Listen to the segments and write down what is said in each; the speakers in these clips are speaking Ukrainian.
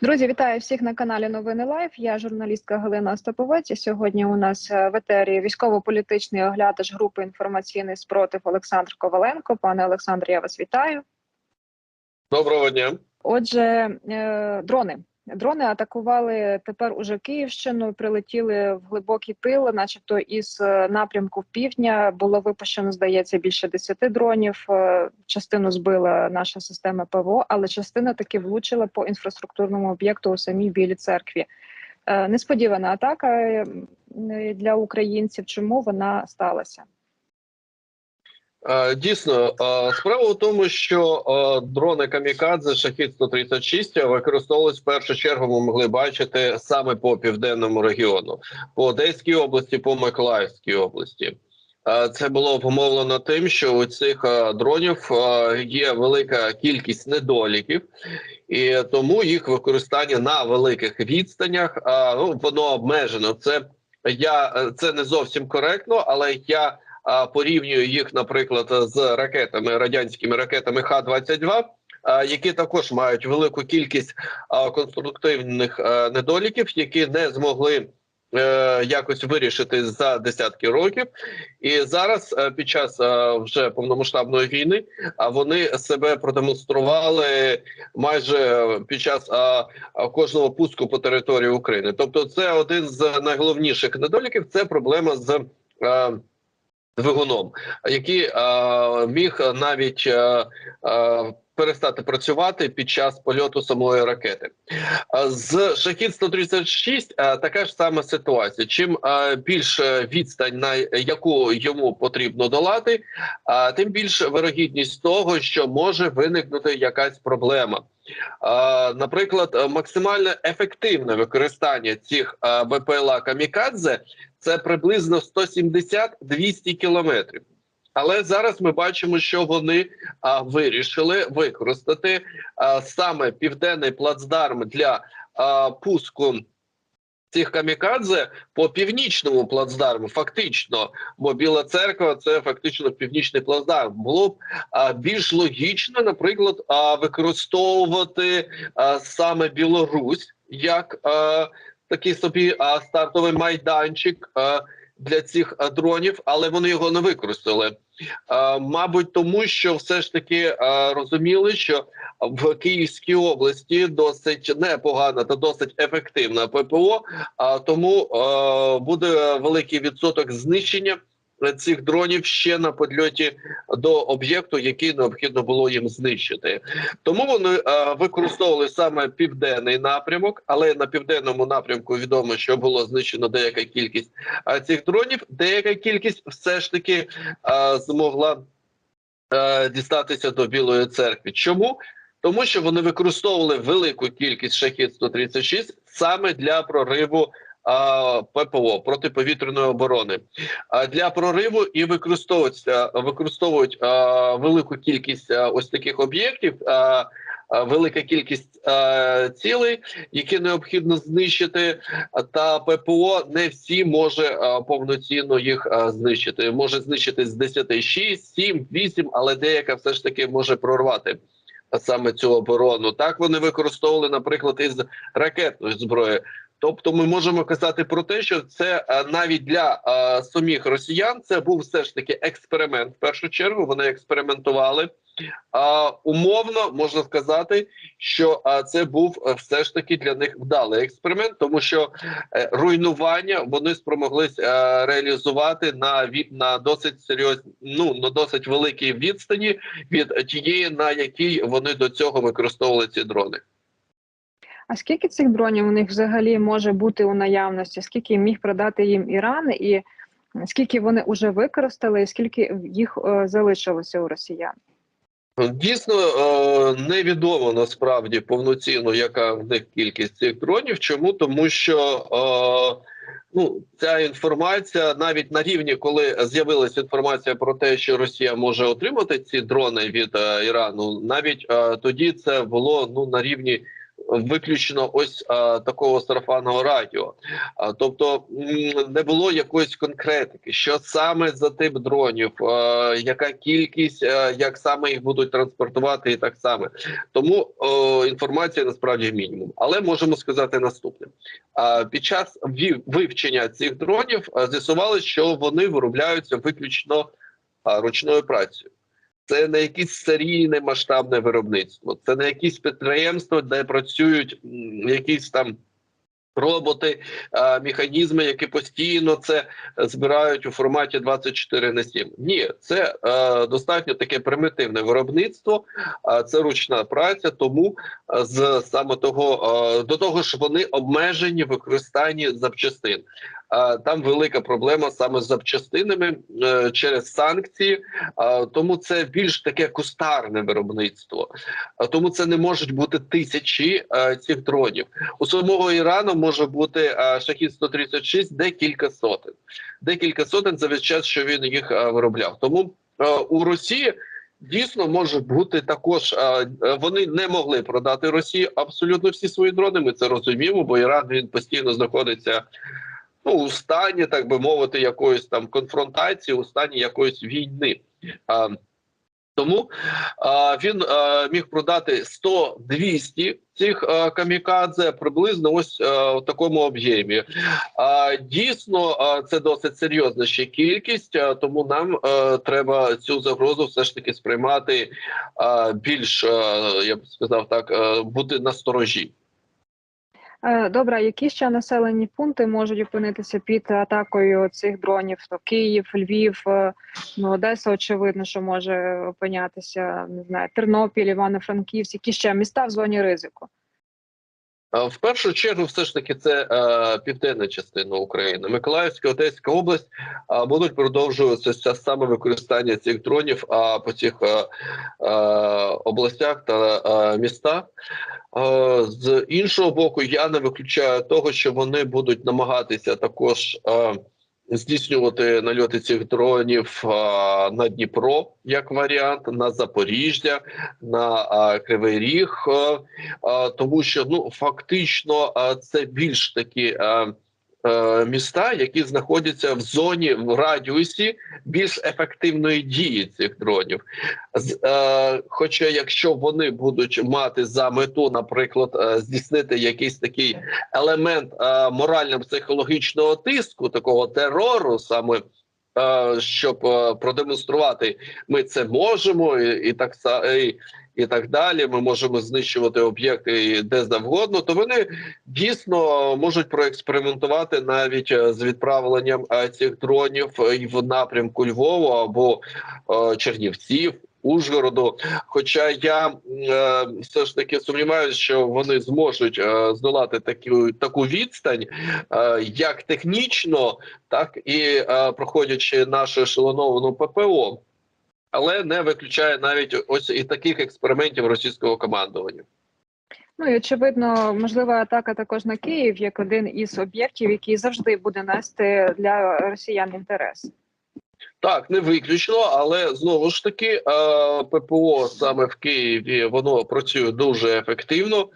Друзі, вітаю всіх на каналі Новини Лайф. Я журналістка Галина Остаповець. І Сьогодні у нас е, в етері військово-політичний оглядач групи інформаційний спротив Олександр Коваленко. Пане Олександре, я вас вітаю. Доброго дня. Отже, е, дрони. Дрони атакували тепер уже Київщину, прилетіли в глибокий тил, начебто із е, напрямку півдня було випущено, здається, більше 10 дронів. Е, Частину збила наша система ПВО, але частина таки влучила по інфраструктурному об'єкту у самій білій церкві. Е, Несподівана атака для українців. Чому вона сталася? Е, Дійсно, е, справа в тому, що е, дрони Камікадзе Шахід 136 використовувались в першу чергу. Ми могли бачити саме по південному регіону, по Одеській області, по Миколаївській області. Це було обумовлено тим, що у цих дронів є велика кількість недоліків, і тому їх використання на великих відстанях ну, воно обмежено. Це я це не зовсім коректно, але я порівнюю їх, наприклад, з ракетами радянськими ракетами Х-22, а, які також мають велику кількість конструктивних недоліків, які не змогли. е, Якось вирішити за десятки років, і зараз е, під час е, вже повномасштабної війни вони себе продемонстрували майже під час кожного пуску по території України. Тобто, це один з найголовніших недоліків. Це проблема з двигуном, який е, міг навіть е, е, перестати працювати під час польоту самої ракети. З шахід 136 е, така ж сама ситуація. Чим е, більше відстань, на яку йому потрібно долати, е, тим більше вирогідність того, що може виникнути якась проблема. Наприклад, максимально ефективне використання цих БПЛА Камікадзе це приблизно 170-200 кілометрів. Але зараз ми бачимо, що вони а, вирішили використати а, саме південний плацдарм для а, пуску цих камікадзе по північному плацдарму. Фактично, бо Біла церква це фактично північний плацдарм. Було б а, більш логічно, наприклад, а, використовувати а, саме Білорусь як а, такий собі а, стартовий майданчик а, для цих дронів, але вони його не використали. Мабуть, тому що все ж таки розуміли, що в Київській області досить непогана та досить ефективна ППО, а тому буде великий відсоток знищення. Цих дронів ще на подльоті до об'єкту, який необхідно було їм знищити, тому вони е, використовували саме південний напрямок, але на південному напрямку відомо, що було знищено деяка кількість е, цих дронів. Деяка кількість все ж таки е, змогла дістатися до Білої церкви. Чому? Тому що вони використовували велику кількість шахід 136 саме для прориву ППО протиповітряної оборони. Для прориву і використовують а, використовують велику кількість ось таких об'єктів. Велика кількість е, цілей, які необхідно знищити, та ППО не всі може е, повноцінно їх е, знищити. Може знищити з 10 6, 7, 8, але деяка все ж таки може прорвати саме цю оборону. Так вони використовували, наприклад, із ракетної зброї. Тобто, ми можемо казати про те, що це е, навіть для е, самих росіян це був все ж таки експеримент. В першу чергу вони експериментували. А умовно можна сказати, що а, це був е, все ж таки для них вдалий експеримент, тому що е, руйнування вони спромоглись е, реалізувати на на досить серйозні, ну на досить великій відстані від тієї, на якій вони до цього використовували ці дрони. А скільки цих дронів у них взагалі може бути у наявності? Скільки міг продати їм Іран, і скільки вони вже використали, і скільки їх е, залишилося у росіян? Дійсно е, невідомо насправді повноцінно, яка в них кількість цих дронів. Чому тому, що е, ну ця інформація навіть на рівні, коли з'явилася інформація про те, що Росія може отримати ці дрони від Ірану, навіть тоді це було ну на рівні виключно ось а, такого сарафанного радіо. А, тобто не було якоїсь конкретики, що саме за тип дронів, а, яка кількість, а, як саме їх будуть транспортувати, і так само. Тому о, інформація насправді мінімум. Але можемо сказати наступне: а, під час вивчення цих дронів а, з'ясувалося, що вони виробляються виключно а, ручною працею. Це не якесь серійне масштабне виробництво, це не якісь підприємства, де працюють якісь там роботи, механізми, які постійно це збирають у форматі 24 на 7. Ні, це е, достатньо таке примітивне виробництво, а це ручна праця. Тому е, з саме того е, до того ж вони обмежені в використанні запчастин. Там велика проблема саме з запчастинами е, через санкції. Тому це більш таке кустарне виробництво. Тому це не можуть бути тисячі е, цих дронів. У самого Ірану може бути е, шахід 136 декілька сотень, декілька сотень за весь час, що він їх виробляв. Тому у Росії. Дійсно може бути також. Вони не могли продати Росії абсолютно всі свої дрони. Ми це розуміємо, бо Іран він постійно знаходиться ну, у стані, так би мовити, якоїсь там конфронтації, у стані якоїсь війни. А, тому а, він а, міг продати 100-200 цих а, камікадзе приблизно ось а, в такому об'ємі. А, дійсно, а, це досить серйозна ще кількість, а, тому нам а, треба цю загрозу все ж таки сприймати а, більш, а, я б сказав так, а, бути насторожі. Е, Добре, які ще населені пункти можуть опинитися під атакою цих дронів? То Київ, Львів, е, ну Одеса, очевидно, що може опинятися, не знаю, Тернопіль, Івано-Франківськ, які ще міста в зоні ризику. А, В першу чергу, все ж таки, це е, південна частина України. Миколаївська, Одеська область е, будуть продовжуватися саме використання цих дронів а, по цих е, е, областях та е, містах. Е, з іншого боку, я не виключаю того, що вони будуть намагатися також. Е, Здійснювати нальоти цих дронів а, на Дніпро як варіант, на Запоріжжя, на а, Кривий Ріг, а, а, тому що ну фактично а, це більш такі а, е, міста, які знаходяться в зоні в радіусі більш ефективної дії цих дронів. Е, хоча, якщо вони будуть мати за мету, наприклад, е, здійснити якийсь такий елемент е, морально-психологічного тиску, такого терору, саме. е, Щоб е, продемонструвати, ми це можемо, і, так і, і так далі. Ми можемо знищувати об'єкти де завгодно. То вони дійсно можуть проекспериментувати навіть е, з відправленням е, цих дронів е, в напрямку Львова або Чернівців. Ужгороду, хоча я е, все ж таки сумніваюся, що вони зможуть е, здолати таку таку відстань, е, як технічно, так і е, проходячи нашу ешелоновану ППО, але не виключає навіть ось і таких експериментів російського командування. Ну і очевидно, можлива атака також на Київ як один із об'єктів, який завжди буде нести для росіян інтерес. Так, не виключно, але знову ж таки е, ППО саме в Києві воно працює дуже ефективно.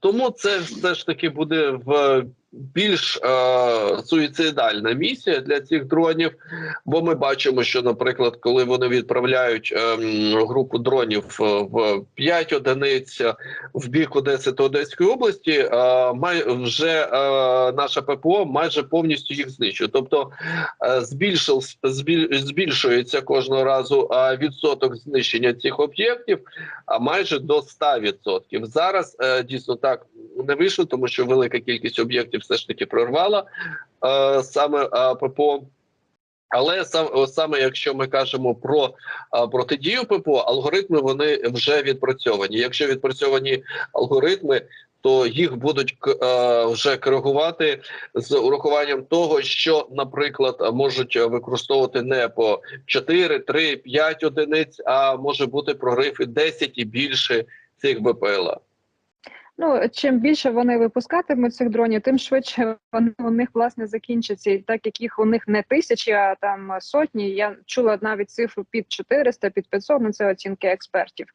Тому це все ж таки буде в більш е, суїцидальна місія для цих дронів. Бо ми бачимо, що, наприклад, коли вони відправляють ем, групу дронів е, в 5 одиниць в бік Одеси та Одеської області, е, вже наша ППО майже повністю їх знищує. Тобто збільшив збіль- збільшується кожного разу відсоток знищення цих об'єктів, а майже до 100%. Зараз е, дійсно так не вийшло, тому що велика кількість об'єктів все ж таки прорвала е, саме е, ППО. Але сам саме якщо ми кажемо про а, протидію ППО, алгоритми вони вже відпрацьовані. Якщо відпрацьовані алгоритми, то їх будуть е, вже коригувати з урахуванням того, що, наприклад, можуть використовувати не по 4, 3, 5 одиниць, а може бути прорив і 10 і більше цих БПЛА. Ну чим більше вони випускатимуть цих дронів, тим швидше вони у них власне закінчаться. І так як їх у них не тисячі, а там сотні. Я чула навіть цифру під 400, під 500, ну це оцінки експертів.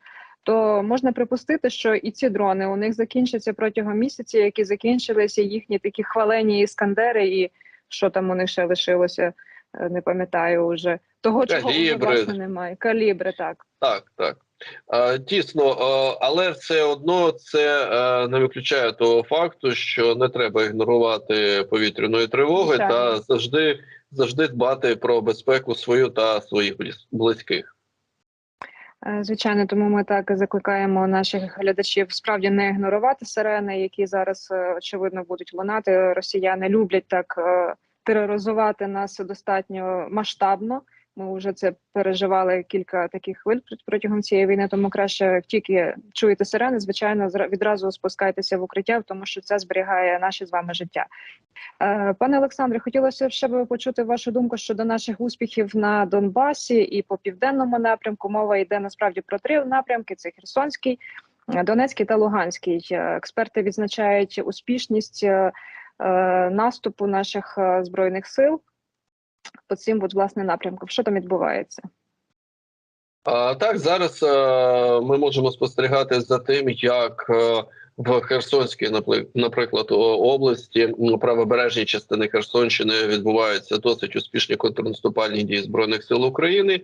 то можна припустити, що і ці дрони у них закінчаться протягом місяця, які закінчилися їхні такі хвалені іскандери, і що там у них ще лишилося, е, не пам'ятаю вже. Того, чого вже, власне немає. Калібри, так. Так, так. Е, Дійсно, е, але все одно це е, не виключає того факту, що не треба ігнорувати повітряної тривоги Звичайно. та завжди завжди дбати про безпеку свою та своїх близьких. Е, Звичайно, тому ми так закликаємо наших глядачів справді не ігнорувати сирени, які зараз е, очевидно будуть лунати. Росіяни люблять так е, тероризувати нас достатньо масштабно. Ми вже це переживали кілька таких хвиль протягом цієї війни. Тому краще тільки чуєте сирени, звичайно, відразу спускайтеся в укриття, тому що це зберігає наше з вами життя. Е, Пане Олександре, хотілося б ще би почути вашу думку щодо наших успіхів на Донбасі і по південному напрямку. Мова йде насправді про три напрямки: це Херсонський, Донецький та Луганський. Е, Експерти відзначають успішність е, наступу наших збройних сил по цим от, власне напрямкам. Що там відбувається? А, так, зараз е, ми можемо спостерігати за тим, як е, в Херсонській, наприклад, області, правобережній частини Херсонщини відбуваються досить успішні контрнаступальні дії збройних сил України.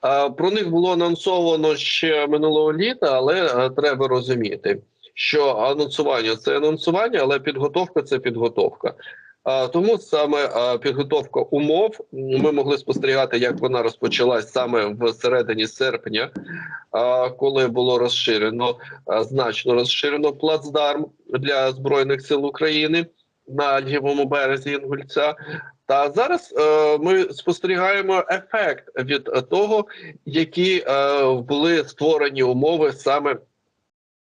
А, про них було анонсовано ще минулого літа, але е, треба розуміти, що анонсування це анонсування, але підготовка це підготовка. Тому саме підготовка умов ми могли спостерігати, як вона розпочалась саме в середині серпня, коли було розширено значно розширено плацдарм для збройних сил України на лівому березі Інгульця. Та зараз е, ми спостерігаємо ефект від того, які е, були створені умови саме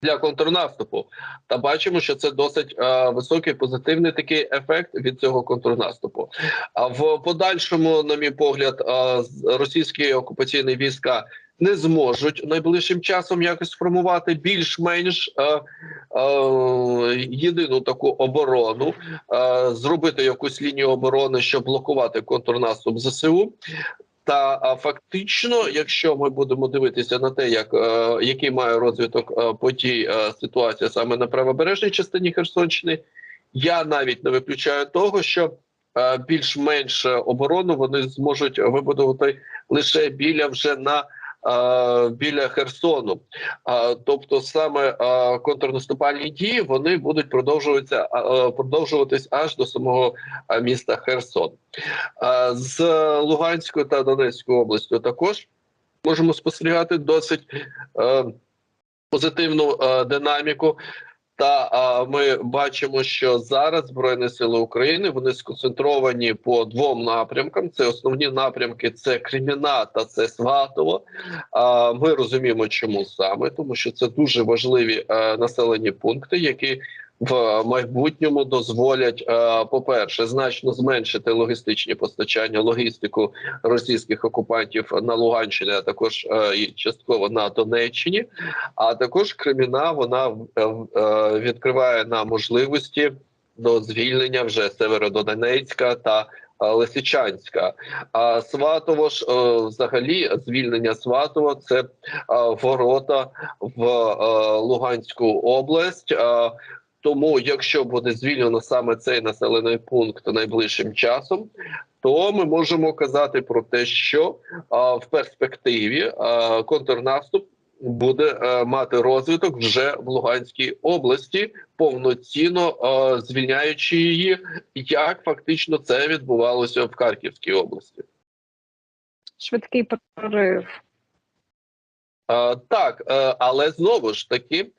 для контрнаступу. Та бачимо, що це досить е, високий позитивний такий ефект від цього контрнаступу. А в подальшому, на мій погляд, е, російські окупаційні війська не зможуть найближчим часом якось сформувати більш-менш е, е, єдину таку оборону, е, зробити якусь лінію оборони, щоб блокувати контрнаступ ЗСУ. Та фактично, якщо ми будемо дивитися на те, як е, який має розвиток е, подій е, ситуація саме на правобережній частині Херсонщини, я навіть не виключаю того, що більш-менш оборону вони зможуть вибудувати лише біля вже на біля Херсону. Тобто, саме контрнаступальні дії вони будуть продовжуватися продовжуватись аж до самого міста Херсон. З Луганською та Донецькою областю також можемо спостерігати досить е, позитивну е, динаміку. Та а, ми бачимо, що зараз збройні сили України вони сконцентровані по двом напрямкам. Це основні напрямки: це Креміна та це Сватово. А ми розуміємо, чому саме, тому що це дуже важливі а, населені пункти, які в майбутньому дозволять, е, по-перше, значно зменшити логістичні постачання, логістику російських окупантів на Луганщині, а також е, і частково на Донеччині. А також Креміна вона е, відкриває нам можливості до звільнення вже Северодонецька та Лисичанська. А Сватово ж взагалі звільнення Сватова це ворота в Луганську область. Е, тому, якщо буде звільнено саме цей населений пункт найближчим часом, то ми можемо казати про те, що а, в перспективі а, контрнаступ буде а, мати розвиток вже в Луганській області, повноцінно а, звільняючи її, як фактично це відбувалося в Харківській області. Швидкий прорив. А, так, е, але знову ж таки,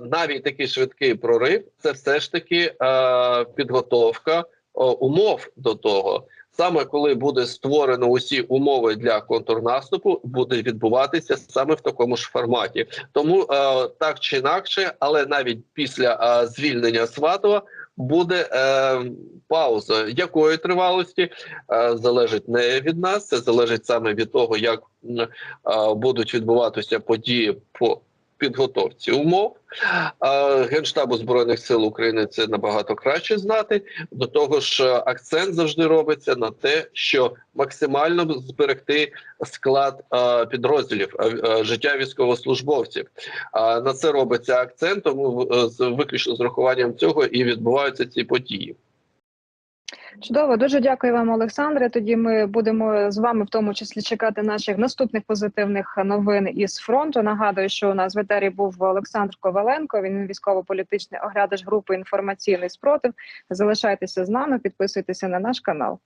навіть такий швидкий прорив це все ж таки е, підготовка умов до того. Саме коли буде створено усі умови для контрнаступу, буде відбуватися саме в такому ж форматі. Тому е, так чи інакше, але навіть після е, звільнення Сватова буде е, пауза, якої тривалості? Е, залежить не від нас, це залежить саме від того, як е, будуть відбуватися події по підготовці умов. Генштабу збройних сил України це набагато краще знати. До того ж, е, акцент завжди робиться на те, що максимально зберегти склад е, підрозділів е, життя військовослужбовців. На це робиться акцент, тому виключно з рахуванням цього і відбуваються ці події. Чудово, дуже дякую вам, Олександре. Тоді ми будемо з вами в тому числі чекати наших наступних позитивних новин із фронту. Нагадую, що у нас в етері був Олександр Коваленко. Він військово-політичний оглядач групи інформаційний спротив. Залишайтеся з нами, підписуйтеся на наш канал.